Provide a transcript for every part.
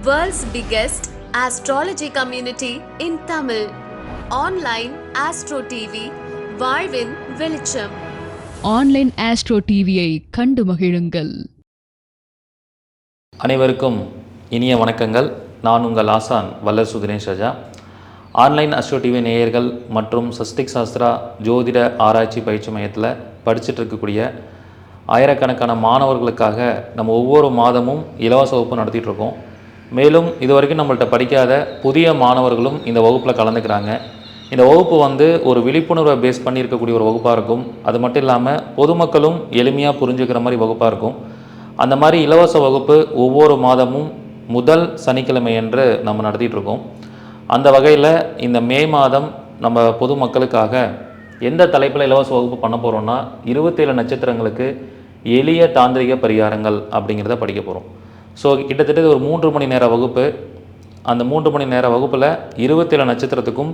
World's biggest astrology community in Tamil. Online Astro TV, வாழ்வின் வெளிச்சம் online astro டிவியை கண்டு மகிழுங்கள். அனைவருக்கும் இனிய வணக்கங்கள். நான் உங்கள் ஆசான் வல்லசு Dinesh Raja. Online astro TV நேயர்கள் மற்றும் சஸ்திக் சாஸ்திரா ஜோதிட ஆராய்ச்சி பயிற்சி மையத்தில் படிச்சுட்டு இருக்கக்கூடிய ஆயிரக்கணக்கான மாணவர்களுக்காக நம்ம ஒவ்வொரு மாதமும் இலவச வகுப்பு நடத்திட்டு இருக்கோம். மேலும் இது வரைக்கும் நம்மள்ட்ட படிக்காத புதிய மாணவர்களும் இந்த வகுப்பில் கலந்துக்கிறாங்க. இந்த வகுப்பு வந்து ஒரு விழிப்புணர்வை பேஸ் பண்ணி இருக்கக்கூடிய ஒரு வகுப்பாக இருக்கும். அது மட்டும் இல்லாமல் பொதுமக்களும் எளிமையாக புரிஞ்சுக்கிற மாதிரி வகுப்பாக இருக்கும். அந்த மாதிரி இலவச வகுப்பு ஒவ்வொரு மாதமும் முதல் சனிக்கிழமை என்று நம்ம நடத்திட்டுருக்கோம் அந்த வகையில் இந்த மே மாதம் நம்ம பொதுமக்களுக்காக எந்த தலைப்பில் இலவச வகுப்பு பண்ண போகிறோம்னா இருபத்தேழு நட்சத்திரங்களுக்கு எளிய தாந்திரிக பரிகாரங்கள் அப்படிங்கிறத படிக்க போகிறோம் ஸோ கிட்டத்தட்ட ஒரு மூன்று மணி நேர வகுப்பு. அந்த மூன்று மணி நேர வகுப்பில் இருபத்தேழு நட்சத்திரத்துக்கும்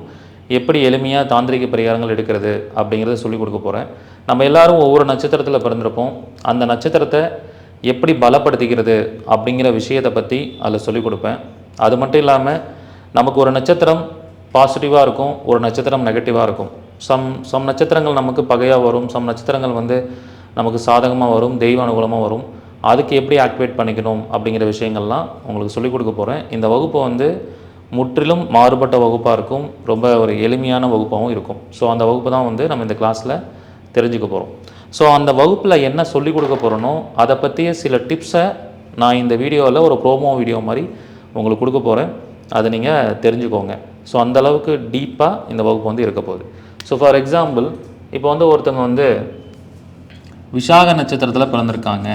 எப்படி எளிமையாக தாந்திரிக பரிகாரங்கள் எடுக்கிறது அப்படிங்கிறத சொல்லிக் கொடுக்க போகிறேன் நம்ம எல்லாரும் ஒவ்வொரு நட்சத்திரத்தில் பிறந்திருப்போம். அந்த நட்சத்திரத்தை எப்படி பலப்படுத்திக்கிறது அப்படிங்கிற விஷயத்தை பற்றி அதில் சொல்லிக் கொடுப்பேன். அது மட்டும் இல்லாமல் நமக்கு ஒரு நட்சத்திரம் பாசிட்டிவாக இருக்கும் ஒரு நட்சத்திரம் நெகட்டிவாக இருக்கும். சம் சம் நட்சத்திரங்கள் நமக்கு பகையாக வரும் சம் நட்சத்திரங்கள் வந்து நமக்கு சாதகமாக வரும் தெய்வ அனுகூலமாக வரும். அதுக்கு எப்படி ஆக்டிவேட் பண்ணிக்கணும் அப்படிங்கிற விஷயங்கள்லாம் உங்களுக்கு சொல்லிக் கொடுக்க போகிறேன் இந்த வகுப்பு வந்து முற்றிலும் மாறுபட்ட வகுப்பாக இருக்கும். ரொம்ப ஒரு எளிமையான வகுப்பாகவும் இருக்கும். ஸோ அந்த வகுப்பு தான் வந்து நம்ம இந்த கிளாஸில் தெரிஞ்சுக்க போகிறோம் ஸோ அந்த வகுப்பில் என்ன சொல்லிக் கொடுக்க போகிறனோ அதை பற்றிய சில டிப்ஸை நான் இந்த வீடியோவில் ஒரு ப்ரோமோ வீடியோ மாதிரி உங்களுக்கு கொடுக்க போகிறேன் அதை நீங்கள் தெரிஞ்சுக்கோங்க. ஸோ அந்தளவுக்கு டீப்பாக இந்த வகுப்பு வந்து இருக்க போகுது. ஸோ ஃபார் எக்ஸாம்பிள் இப்போ வந்து ஒருத்தவங்க வந்து விசாக நட்சத்திரத்தில் பிறந்திருக்காங்க.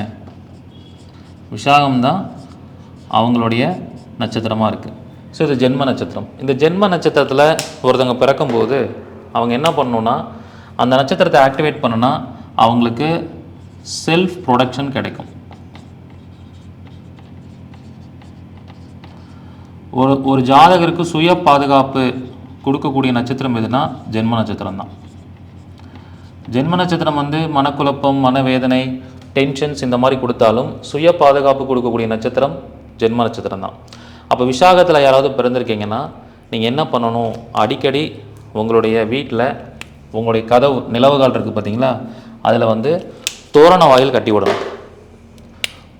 விஷாகம் தான் அவங்களுடைய நட்சத்திரமாக இருக்குது ஸோ இது ஜென்ம நட்சத்திரம். இந்த ஜென்ம நட்சத்திரத்தில் ஒருத்தவங்க பிறக்கும்போது அவங்க என்ன பண்ணணுன்னா அந்த நட்சத்திரத்தை ஆக்டிவேட் பண்ணுனா அவங்களுக்கு செல்ஃப் ப்ரொடக்ஷன் கிடைக்கும். ஒரு ஒரு ஜாதகருக்கு சுய பாதுகாப்பு கொடுக்கக்கூடிய நட்சத்திரம் எதுனா ஜென்ம நட்சத்திரம் தான் ஜென்ம நட்சத்திரம் வந்து மனக்குழப்பம் மனவேதனை டென்ஷன்ஸ் இந்த மாதிரி கொடுத்தாலும் சுய பாதுகாப்பு கொடுக்கக்கூடிய நட்சத்திரம் ஜென்ம நட்சத்திரம் தான். அப்போ விசாகத்தில் யாராவது பிறந்திருக்கீங்கன்னா நீங்கள் என்ன பண்ணணும்? அடிக்கடி உங்களுடைய வீட்டில் உங்களுடைய கதவு நிலவுகால் இருக்குது பார்த்தீங்களா அதில் வந்து தோரண வாயில் கட்டி விடணும்.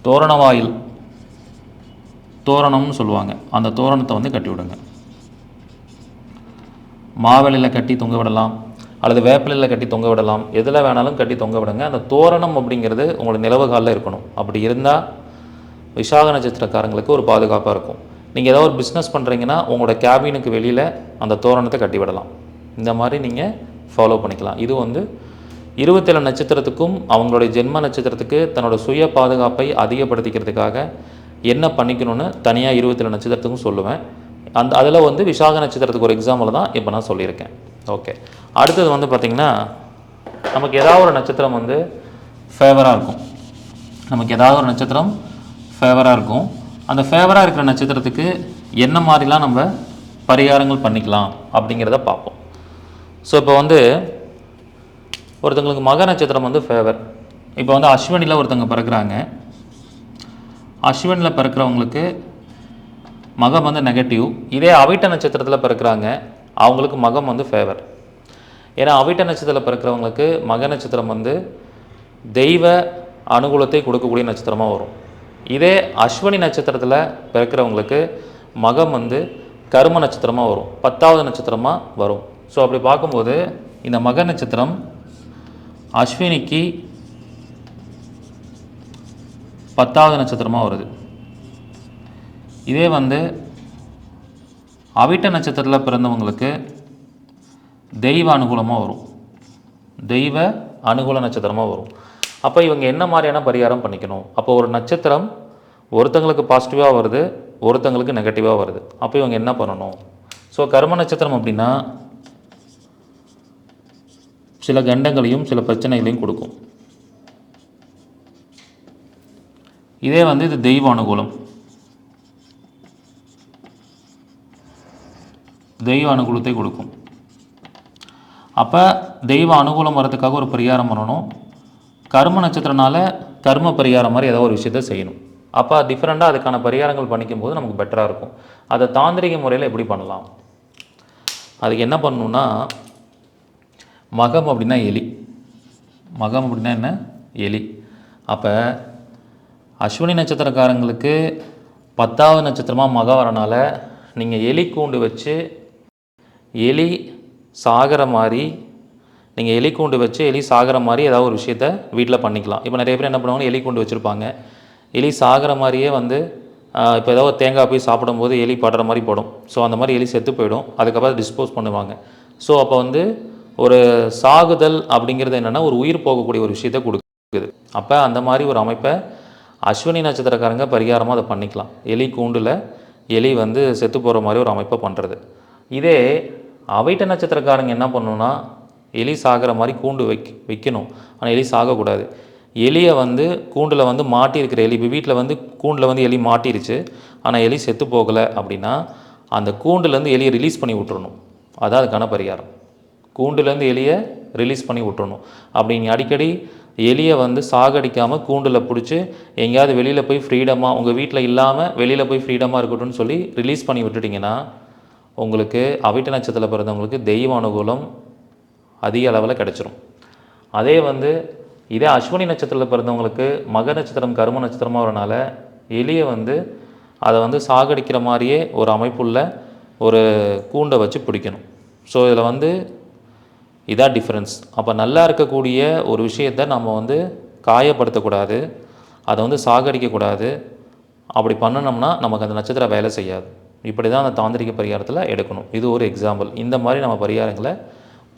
தோரண வாயில் தோரணம்னு சொல்லுவாங்க. அந்த தோரணத்தை வந்து கட்டி விடுங்க. மாவெளியில் கட்டி தொங்க விடலாம். அல்லது வேப்பிலையில் கட்டி தொங்க விடலாம். எதில் வேணாலும் கட்டி தொங்க விடுங்க. அந்த தோரணம் அப்படிங்கிறது உங்களோட நிலவு காலில் இருக்கணும். அப்படி இருந்தால் விசாக நட்சத்திரக்காரங்களுக்கு ஒரு பாதுகாப்பாக இருக்கும். நீங்கள் ஏதாவது ஒரு பிஸ்னஸ் பண்ணுறீங்கன்னா உங்களோட கேபினுக்கு வெளியில் அந்த தோரணத்தை கட்டி விடலாம். இந்த மாதிரி நீங்கள் ஃபாலோ பண்ணிக்கலாம். இது வந்து இருபத்தேழு நட்சத்திரத்துக்கும் அவங்களுடைய ஜென்ம நட்சத்திரத்துக்கு தன்னோட சுய பாதுகாப்பை அதிகப்படுத்திக்கிறதுக்காக என்ன பண்ணிக்கணும்னு தனியாக இருபத்தேழு நட்சத்திரத்துக்கும் சொல்லுவேன். அந்த அதில் வந்து விசாக நட்சத்திரத்துக்கு ஒரு எக்ஸாம்பிள் தான் இப்போ நான் சொல்லியிருக்கேன். ஓகே அடுத்தது வந்து பார்த்திங்கன்னா நமக்கு ஏதாவது ஒரு நட்சத்திரம் வந்து ஃபேவராக இருக்கும். நமக்கு ஏதாவது ஒரு நட்சத்திரம் ஃபேவராக இருக்கும். அந்த ஃபேவராக இருக்கிற நட்சத்திரத்துக்கு என்ன மாதிரிலாம் நம்ம பரிகாரங்கள் பண்ணிக்கலாம் அப்படிங்கிறத பார்ப்போம். ஸோ இப்போ வந்து ஒருத்தங்களுக்கு மக நட்சத்திரம் வந்து ஃபேவர் இப்போ வந்து அஸ்வினியில் ஒருத்தவங்க பிறக்கிறாங்க. அஸ்வினில் பிறக்கிறவங்களுக்கு மகம் வந்து நெகட்டிவ் இதே அவிட்ட நட்சத்திரத்தில் பிறக்கிறாங்க. அவங்களுக்கு மகம் வந்து ஃபேவர் ஏன்னா அவிட்ட நட்சத்திரத்தில் பிறக்கிறவங்களுக்கு மக நட்சத்திரம் வந்து தெய்வ அனுகூலத்தை கொடுக்கக்கூடிய நட்சத்திரமாக வரும். இதே அஸ்வினி நட்சத்திரத்தில் பிறக்கிறவங்களுக்கு மகம் வந்து கரும நட்சத்திரமாக வரும். பத்தாவது நட்சத்திரமாக வரும். ஸோ அப்படி பார்க்கும்போது இந்த மக நட்சத்திரம் அஸ்வினிக்கு பத்தாவது நட்சத்திரமாக வருது. இதே வந்து அவிட்ட நட்சத்திரத்தில் பிறந்தவங்களுக்கு தெய்வ அனுகூலமாக வரும். தெய்வ அனுகூல நட்சத்திரமாக வரும். அப்போ இவங்க என்ன மாதிரியான பரிகாரம் பண்ணிக்கணும்? அப்போ ஒரு நட்சத்திரம் ஒருத்தங்களுக்கு பாசிட்டிவாக வருது ஒருத்தங்களுக்கு நெகட்டிவாக வருது. அப்போ இவங்க என்ன பண்ணணும்? ஸோ கர்ம நட்சத்திரம் அப்படின்னா சில கண்டங்களையும் சில பிரச்சனைகளையும் கொடுக்கும். இதே வந்து இது தெய்வ அனுகூலம். தெய்வ அனுகூலத்தை கொடுக்கும். அப்போ தெய்வ அனுகூலம் வரதுக்காக ஒரு பரிகாரம் பண்ணணும். கர்ம நட்சத்திரனால கர்ம பரிகாரம் மாதிரி ஏதோ ஒரு விஷயத்த செய்யணும். அப்போ டிஃப்ரெண்ட்டாக அதுக்கான பரிகாரங்கள் பண்ணிக்கும்போது நமக்கு பெட்டராக இருக்கும். அதை தாந்திரிக முறையில் எப்படி பண்ணலாம்? அதுக்கு என்ன பண்ணணுன்னா மகம் அப்படின்னா எலி. மகம் அப்படின்னா என்ன? எலி. அப்போ அஸ்வினி நட்சத்திரக்காரங்களுக்கு பத்தாவது நட்சத்திரமாக மகம் வரனால நீங்கள் எலி கூண்டு வச்சு எலி சாகிற மாதிரி நீங்கள் எலி கூண்டு வச்சு எலி சாகிற மாதிரி ஏதாவது ஒரு விஷயத்த வீட்டில் பண்ணிக்கலாம். இப்போ நிறைய பேர் என்ன பண்ணுவாங்க எலி கூண்டு வச்சுருப்பாங்க. எலி சாகிற மாதிரியே வந்து இப்போ ஏதாவது ஒரு தேங்காய் போய் சாப்பிடும்போது எலி படுற மாதிரி படும். ஸோ அந்த மாதிரி எலி செத்து போயிடும். அதுக்கப்புறம் டிஸ்போஸ் பண்ணுவாங்க. ஸோ அப்போ வந்து ஒரு சாகுதல் அப்படிங்கிறது என்னென்னா ஒரு உயிர் போகக்கூடிய ஒரு விஷயத்த கொடுக்குது. அப்போ அந்த மாதிரி ஒரு அமைப்பை அஸ்வினி நட்சத்திரக்காரங்க பரிகாரமாக அதை பண்ணிக்கலாம். எலி கூண்டில் எலி வந்து செத்து போகிற மாதிரி ஒரு அமைப்பை பண்ணுறது இதே அவைட்ட நட்சத்திரக்காரங்க என்ன பண்ணணும்னா எலி சாகிற மாதிரி கூண்டு வைக்க வைக்கணும். ஆனால் எலி சாகக்கூடாது. எலியை வந்து கூண்டில் வந்து மாட்டியிருக்கிற எலி இப்போ வீட்டில் வந்து கூண்டில் வந்து எலி மாட்டிருச்சு. ஆனால் எலி செத்து போகலை அப்படின்னா அந்த கூண்டுலேருந்து எலியை ரிலீஸ் பண்ணி விட்டுறணும். அதான் அதுக்கான பரிகாரம். கூண்டுலேருந்து எலியை ரிலீஸ் பண்ணி விட்டுறணும். அப்படிங்க அடிக்கடி எலியை வந்து சாகடிக்காமல் கூண்டில் பிடிச்சி எங்கேயாவது வெளியில் போய் ஃப்ரீடமாக உங்கள் வீட்டில் இல்லாமல் வெளியில் போய் ஃப்ரீடமாக இருக்கட்டும்னு சொல்லி ரிலீஸ் பண்ணி விட்டுட்டிங்கன்னா உங்களுக்கு அவிட்ட நட்சத்திரத்தில் பிறந்தவங்களுக்கு தெய்வ அனுகூலம் அதிக அளவில் கிடச்சிரும். அதே வந்து இதே அஸ்வினி நட்சத்திரத்தில் பிறந்தவங்களுக்கு மக நட்சத்திரம் கரும நட்சத்திரமாக வரனால எலியை வந்து அதை வந்து சாகடிக்கிற மாதிரியே ஒரு அமைப்புள்ள ஒரு கூண்டை வச்சு பிடிக்கணும். ஸோ இதில் வந்து இதான் டிஃப்ரென்ஸ் அப்போ நல்லா இருக்கக்கூடிய ஒரு விஷயத்தை நம்ம வந்து காயப்படுத்தக்கூடாது. அதை வந்து சாகடிக்கக்கூடாது. அப்படி பண்ணினோம்னா நமக்கு அந்த நட்சத்திரம் வேலை செய்யாது. இப்படி தான் அந்த தாந்திரிக பரிகாரத்தில் எடுக்கணும். இது ஒரு எக்ஸாம்பிள் இந்த மாதிரி நம்ம பரிகாரங்களை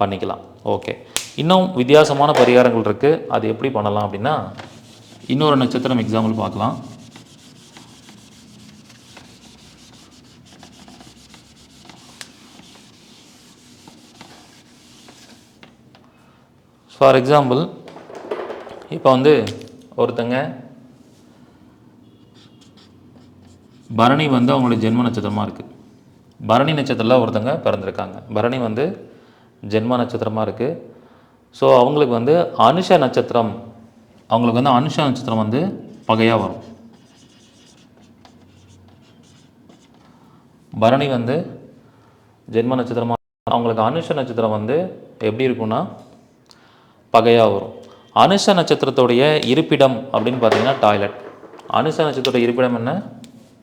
பண்ணிக்கலாம். ஓகே இன்னும் வித்தியாசமான பரிகாரங்கள் இருக்குது அது எப்படி பண்ணலாம் அப்படின்னா இன்னொரு நட்சத்திரம் எக்ஸாம்பிள் பார்க்கலாம். ஃபார் எக்ஸாம்பிள் இப்போ வந்து ஒருத்தங்க பரணி வந்து அவங்களுடைய ஜென்ம நட்சத்திரமாக இருக்குது பரணி நட்சத்திரத்தில் ஒருத்தங்க பிறந்திருக்காங்க. பரணி வந்து ஜென்ம நட்சத்திரமாக இருக்குது ஸோ அவங்களுக்கு வந்து அனுஷ நட்சத்திரம் அவங்களுக்கு வந்து அனுஷ நட்சத்திரம் வந்து பகையாக வரும். பரணி வந்து ஜென்ம நட்சத்திரமாக அவங்களுக்கு அனுஷ நட்சத்திரம் வந்து எப்படி இருக்கும்னா பகையாக வரும். அனுஷ நட்சத்திரத்துடைய இருப்பிடம் அப்படின்னு பார்த்தீங்கன்னா டாய்லெட் அனுஷ நட்சத்திரத்தோட இருப்பிடம் என்ன?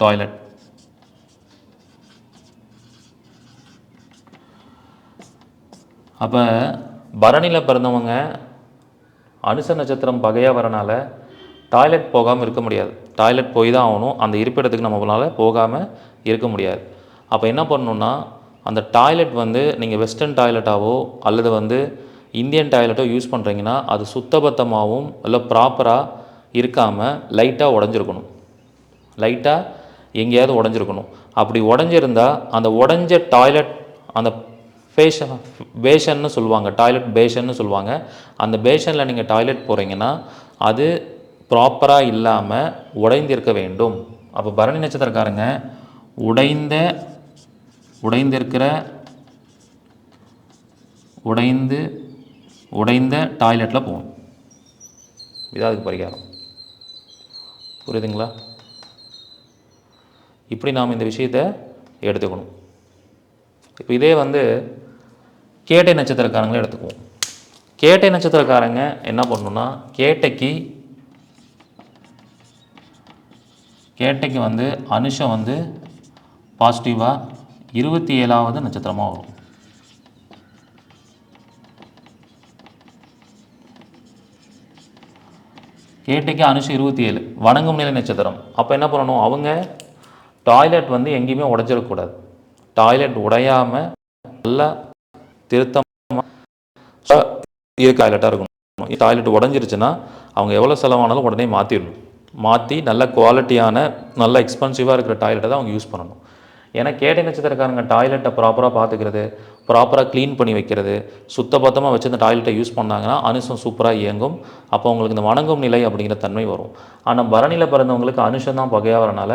டாய்லெட் அப்போ பரணியில் பிறந்தவங்க அனுச நட்சத்திரம் பகையாக வரனால டாய்லெட் போகாமல் இருக்க முடியாது. டாய்லெட் போய் தான் ஆகணும். அந்த இருப்பிடத்துக்கு நம்மளால் போகாமல் இருக்க முடியாது. அப்போ என்ன பண்ணணுன்னா அந்த டாய்லெட் வந்து நீங்கள் வெஸ்டர்ன் டாய்லெட்டாவோ அல்லது வந்து இந்தியன் டாய்லெட்டோ யூஸ் பண்ணுறீங்கன்னா அது சுத்தபத்தமாகவும் இல்லை ப்ராப்பராக இருக்காமல் லைட்டாக உடஞ்சிருக்கணும். லைட்டாக எங்கேயாவது உடஞ்சிருக்கணும். அப்படி உடஞ்சிருந்தா அந்த உடஞ்ச டாய்லெட் அந்த ஃபேஷன் பேஷன்னு சொல்லுவாங்க. டாய்லெட் பேஷன்னு சொல்லுவாங்க. அந்த பேஷனில் நீங்கள் டாய்லெட் போகிறீங்கன்னா அது ப்ராப்பராக இல்லாமல் உடைந்திருக்க வேண்டும். அப்போ பரணி நட்சத்திரக்காரங்க உடைந்த உடைந்திருக்கிற உடைந்து உடைந்த டாய்லெட்டில் போகணும். இதான் அதுக்கு பரிகாரம். புரியுதுங்களா? இப்படி நாம் இந்த விஷயத்தை எடுத்துக்கணும். இப்போ இதே வந்து கேட்டை நட்சத்திரக்காரங்களே எடுத்துக்குவோம். கேட்டை நட்சத்திரக்காரங்க என்ன பண்ணணும்னா கேட்டைக்கு கேட்டைக்கு வந்து அனுஷம் வந்து பாசிட்டிவாக இருபத்தி ஏழாவது நட்சத்திரமாக வரும். கேட்டைக்கு அனுஷம் இருபத்தி ஏழு வணங்கும் நிலை நட்சத்திரம். அப்போ என்ன பண்ணணும்? அவங்க டாய்லெட் வந்து எங்கேயுமே உடைஞ்சிடக்கூடாது டாய்லெட் உடையாமல் நல்லா திருத்தமாக இருக்க டாய்லெட்டாக இருக்கணும். டாய்லெட் உடஞ்சிருச்சுன்னா அவங்க எவ்வளோ செலவானாலும் உடனே மாற்றிடணும் மாற்றி நல்ல குவாலிட்டியான நல்ல எக்ஸ்பென்சிவாக இருக்கிற டாய்லெட்டை தான் அவங்க யூஸ் பண்ணணும். ஏன்னா கேட்டை நட்சத்திரக்காரங்க டாய்லெட்டை ப்ராப்பராக பார்த்துக்கிறது ப்ராப்பராக க்ளீன் பண்ணி வைக்கிறது சுத்தபத்தமாக வச்சு அந்த டாய்லெட்டை யூஸ் பண்ணாங்கன்னா அனுஷம் சூப்பராக இயங்கும். அப்போ அவங்களுக்கு இந்த வணங்கும் நிலை அப்படிங்கிற தன்மை வரும். ஆனால் பரணியில் பிறந்தவங்களுக்கு அனுஷம் தான் பகையாக வரனால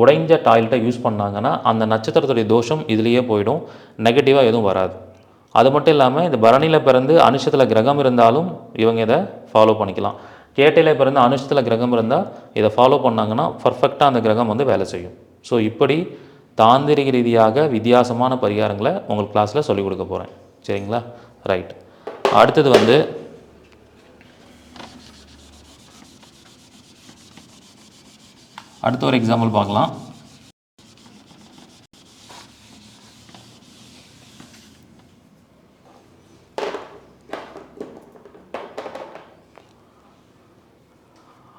உடைஞ்ச டாய்லெட்டை யூஸ் பண்ணாங்கன்னா அந்த நட்சத்திரத்துடைய தோஷம் இதுலேயே போயிடும். நெகட்டிவாக எதுவும் வராது. அது மட்டும் இல்லாமல் இந்த பரணியில் பிறந்து அனுஷத்தில் கிரகம் இருந்தாலும் இவங்க இதை ஃபாலோ பண்ணிக்கலாம். கேட்டையில் பிறந்து அனுஷத்தில் கிரகம் இருந்தால் இதை ஃபாலோ பண்ணாங்கன்னா பர்ஃபெக்டாக அந்த கிரகம் வந்து வேலை செய்யும். ஸோ இப்படி தாந்திரிக ரீதியாக வித்தியாசமான பரிகாரங்களை உங்களுக்கு கிளாஸில் சொல்லிக் கொடுக்க போகிறேன் சரிங்களா? ரைட் அடுத்தது வந்து அடுத்த ஒரு எக்ஸாம்பிள் பார்க்கலாம்.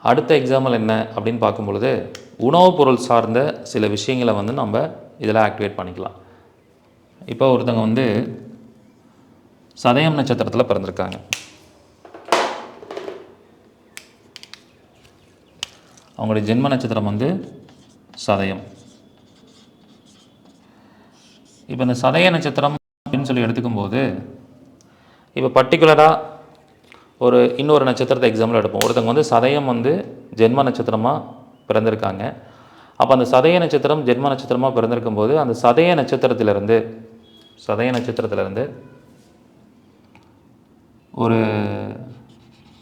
அடுத்த எக்ஸாம்பிள் என்ன அப்படின்னு பார்க்கும் பொழுது உணவுப் பொருள் சார்ந்த சில விஷயங்களை வந்து நம்ம இதில் ஆக்டிவேட் பண்ணிக்கலாம். இப்போ ஒருத்தங்க வந்து சதயம் நட்சத்திரத்தில் பிறந்திருக்காங்க. அவங்களுடைய ஜென்ம நட்சத்திரம் வந்து சதயம். இப்போ இந்த சதய நட்சத்திரம் அப்படின்னு சொல்லி எடுத்துக்கும் போது இப்போ பர்டிகுலராக ஒரு இன்னொரு நட்சத்திரத்தை எக்ஸாம்பிள் எடுப்போம். ஒருத்தங்க வந்து சதயம் வந்து ஜென்ம நட்சத்திரமாக பிறந்திருக்காங்க. அப்போ அந்த சதய நட்சத்திரம் ஜென்ம நட்சத்திரமாக பிறந்திருக்கும் போது அந்த சதய நட்சத்திரத்திலிருந்து சதய நட்சத்திரத்திலிருந்து ஒரு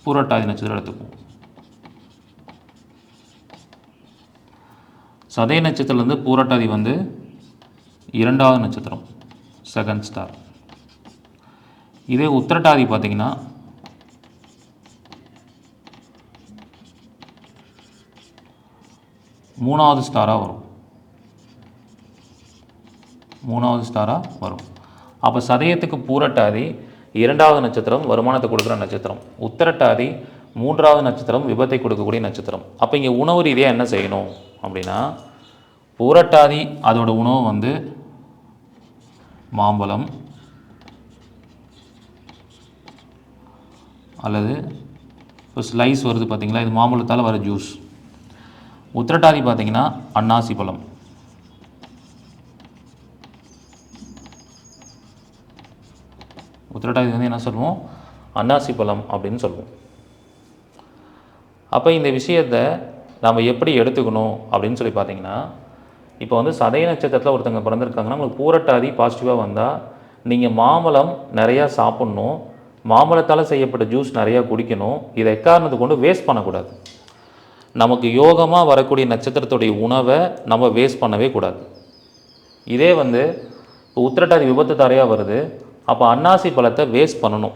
பூரட்டாதி நட்சத்திரம் எடுத்துப்போம் சதய நட்சத்திரத்துலேருந்து பூரட்டாதி வந்து இரண்டாவது நட்சத்திரம் செகண்ட் ஸ்டார் இதே உத்திரட்டாதி பார்த்தீங்கன்னா மூணாவது ஸ்டாராக வரும். மூணாவது ஸ்டாராக வரும். அப்போ சதயத்துக்கு பூரட்டாதி இரண்டாவது நட்சத்திரம் வருமானத்தை கொடுக்குற நட்சத்திரம். உத்திரட்டாதி மூன்றாவது நட்சத்திரம் விபத்தை கொடுக்கக்கூடிய நட்சத்திரம். அப்போ இங்கே உணவு ரீதியாக என்ன செய்யணும் அப்படின்னா பூரட்டாதி அதோட உணவு வந்து மாம்பழம் அல்லது இப்போ ஸ்லைஸ் வருது பார்த்தீங்களா இது மாம்பழத்தால் வர ஜூஸ் உத்திரட்டாதி பார்த்தீங்கன்னா அன்னாசி பழம். உத்திரட்டாதி வந்து என்ன சொல்லுவோம்? அன்னாசி பழம் அப்படின்னு சொல்லுவோம். அப்போ இந்த விஷயத்தை நம்ம எப்படி எடுத்துக்கணும் அப்படின்னு சொல்லி பார்த்தீங்கன்னா இப்போ வந்து சதய நட்சத்திரத்தில் ஒருத்தங்க பிறந்திருக்காங்கன்னா உங்களுக்கு பூரட்டாதி பாசிட்டிவாக வந்தால் நீங்கள் மாம்பழம் நிறையா சாப்பிட்ணும். மாம்பழத்தால் செய்யப்பட்ட ஜூஸ் நிறையா குடிக்கணும். இதை எக்காரணத்தை கொண்டு வேஸ்ட் பண்ணக்கூடாது. நமக்கு யோகமாக வரக்கூடிய நட்சத்திரத்துடைய உணவை நம்ம வேஸ்ட் பண்ணவே கூடாது. இதே வந்து இப்போ உத்திரட்டாதி விபத்து தரையாக வருது. அப்போ அன்னாசி பழத்தை வேஸ்ட் பண்ணணும்.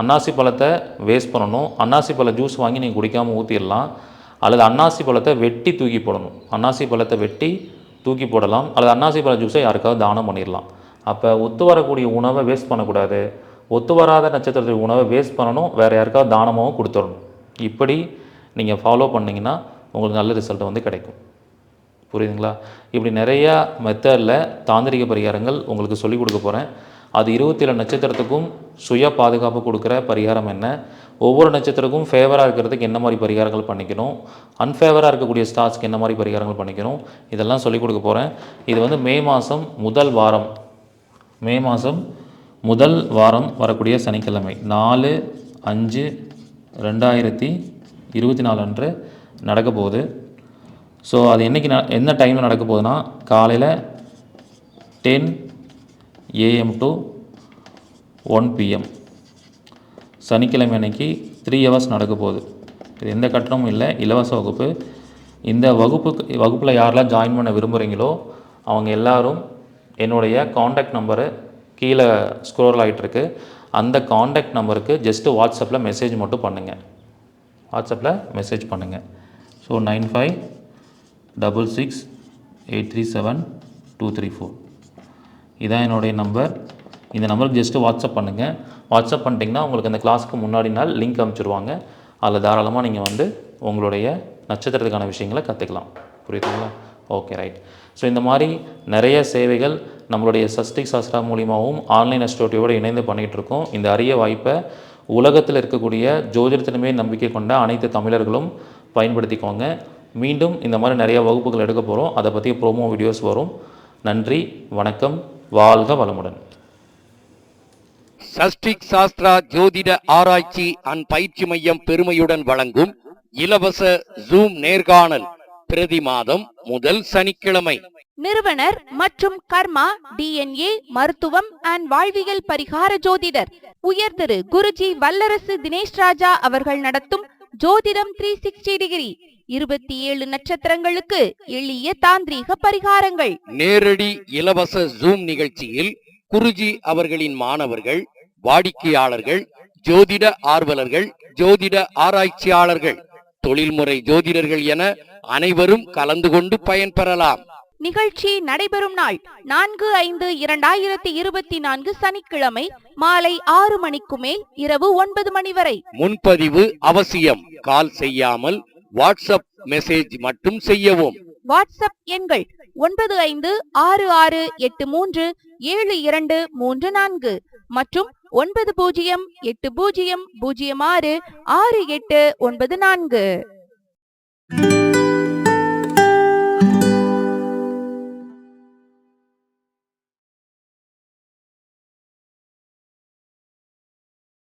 அன்னாசி பழத்தை வேஸ்ட் பண்ணணும். அன்னாசி பழ ஜூஸ் வாங்கி நீங்கள் குடிக்காமல் ஊற்றிடலாம் அல்லது அன்னாசி பழத்தை வெட்டி தூக்கி போடணும். அன்னாசி பழத்தை வெட்டி தூக்கி போடலாம். அல்லது அன்னாசி பழ ஜூஸை யாருக்காவது தானம் பண்ணிடலாம். அப்போ ஒத்து வரக்கூடிய உணவை வேஸ்ட் பண்ணக்கூடாது. ஒத்து வராத நட்சத்திரத்துடைய உணவை வேஸ்ட் பண்ணணும். வேறு யாருக்காவது தானமாகவும் கொடுத்துடணும். இப்படி நீங்கள் ஃபாலோ பண்ணிங்கன்னா உங்களுக்கு நல்ல ரிசல்ட் வந்து கிடைக்கும். புரியுதுங்களா? இப்படி நிறையா மெத்தடில் தாந்திரிக பரிகாரங்கள் உங்களுக்கு சொல்லிக் கொடுக்க போகிறேன் அது இருபத்தி ஏழு நட்சத்திரத்துக்கும் சுய பாதுகாப்பு கொடுக்குற பரிகாரம் என்ன? ஒவ்வொரு நட்சத்திரக்கும் ஃபேவராக இருக்கிறதுக்கு என்ன மாதிரி பரிகாரங்கள் பண்ணிக்கணும்? அன்ஃபேவராக இருக்கக்கூடிய ஸ்டார்ஸ்க்கு என்ன மாதிரி பரிகாரங்கள் பண்ணிக்கணும்? இதெல்லாம் சொல்லிக் கொடுக்க போகிறேன் இது வந்து மே மாதம் முதல் வாரம். மே மாதம் முதல் வாரம் வரக்கூடிய சனிக்கிழமை. நாலு அஞ்சு ரெண்டாயிரத்தி இருபத்தி நாலு அன்று நடக்க போகுது ஸோ அது என்னைக்கு ந என்ன டைமில் நடக்க போகுதுன்னா காலையில் ten AM to one PM சனிக்கிழமை அன்னைக்கு த்ரீ ஹவர்ஸ் நடக்க போகுது இது எந்த கட்டணமும் இல்லை இலவச வகுப்பு. இந்த வகுப்பு வகுப்பில் யாரெல்லாம் ஜாயின் பண்ண விரும்புகிறீங்களோ அவங்க எல்லாரும் என்னுடைய காண்டாக்ட் நம்பரு கீழே ஸ்க்ரோல் ஆகிட்டுருக்கு அந்த காண்டாக்ட் நம்பருக்கு ஜஸ்ட்டு வாட்ஸ்அப்பில் மெசேஜ் மட்டும் பண்ணுங்கள் வாட்ஸ்அப்பில் மெசேஜ் பண்ணுங்கள் so nine five double six eight three seven two three four இதான் என்னுடைய நம்பர் இந்த நம்பருக்கு ஜஸ்ட்டு வாட்ஸ்அப் பண்ணுங்கள் வாட்ஸ்அப் பண்ணிட்டீங்கன்னா உங்களுக்கு அந்த கிளாஸ்க்கு முன்னாடி நாள் லிங்க் அனுப்பிச்சிடுவாங்க அதில் தாராளமாக நீங்கள் வந்து உங்களுடைய நட்சத்திரத்துக்கான விஷயங்களை கற்றுக்கலாம் புரியுதுங்களா? ஓகே ரைட் ஸோ இந்த மாதிரி நிறைய சேவைகள் நம்மளுடைய சஸ்டிக் சாஸ்திரா மூலியமாகவும் ஆன்லைன் அஸ்டோட்டியோடு இணைந்து பண்ணிகிட்ருக்கோம் இந்த அரிய வாய்ப்பை உலகத்தில் இருக்கக்கூடிய ஜோதிடத்தினுமே நம்பிக்கை கொண்ட அனைத்து தமிழர்களும் பயன்படுத்திக்கோங்க. மீண்டும் இந்த மாதிரி நிறைய வகுப்புகள் எடுக்க போகிறோம் அதை பற்றி ப்ரோமோ வீடியோஸ் வரும். நன்றி வணக்கம் வாழ்க வளமுடன். சஷ்டிக் சாஸ்திரா ஜோதிட ஆராய்ச்சி அண்ட் பயிற்சி மையம் பெருமையுடன் வழங்கும் இலவச ஜூம் நேர்காணல் பிரதி மாதம் முதல் சனிக்கிழமை. நிறுவனர் மற்றும் கர்மா டிஎன்ஏ மருத்துவம் அண்ட் வாழ்வியல் பரிகார ஜோதிடர். உயர் திரு குருஜி வல்லரசு தினேஷ் ராஜா அவர்கள் நடத்தும் ஜோதிடம் த்ரீ சிக்ஸ்டி டிகிரி இருபத்தி ஏழு நட்சத்திரங்களுக்கு எளிய தாந்திரீக பரிகாரங்கள். நேரடி இலவச ஜூம் நிகழ்ச்சியில் குருஜி அவர்களின் மாணவர்கள் வாடிக்கையாளர்கள் ஜோதிட ஆர்வலர்கள் ஜோதிட ஆராய்ச்சியாளர்கள் தொழில்முறை ஜோதிடர்கள் என அனைவரும் கலந்து கொண்டு பயன்பெறலாம். நிகழ்ச்சி நடைபெறும் நாள் நான்கு ஐந்து இரண்டாயிரத்தி இருபத்தி நான்கு சனிக்கிழமை மாலை ஆறு மணிக்கு மேல் இரவு ஒன்பது மணி வரை. முன்பதிவு அவசியம். கால் செய்யாமல் வாட்ஸ்அப் மெசேஜ் மட்டும் செய்யவும். வாட்ஸ்அப் எண்கள் ஒன்பது ஐந்து ஆறு ஆறு எட்டு மூன்று ஏழு இரண்டு மூன்று நான்கு மற்றும் ஒன்பது பூஜ்ஜியம் எட்டு பூஜ்ஜியம் பூஜ்ஜியம் ஆறு ஆறு எட்டு ஒன்பது நான்கு.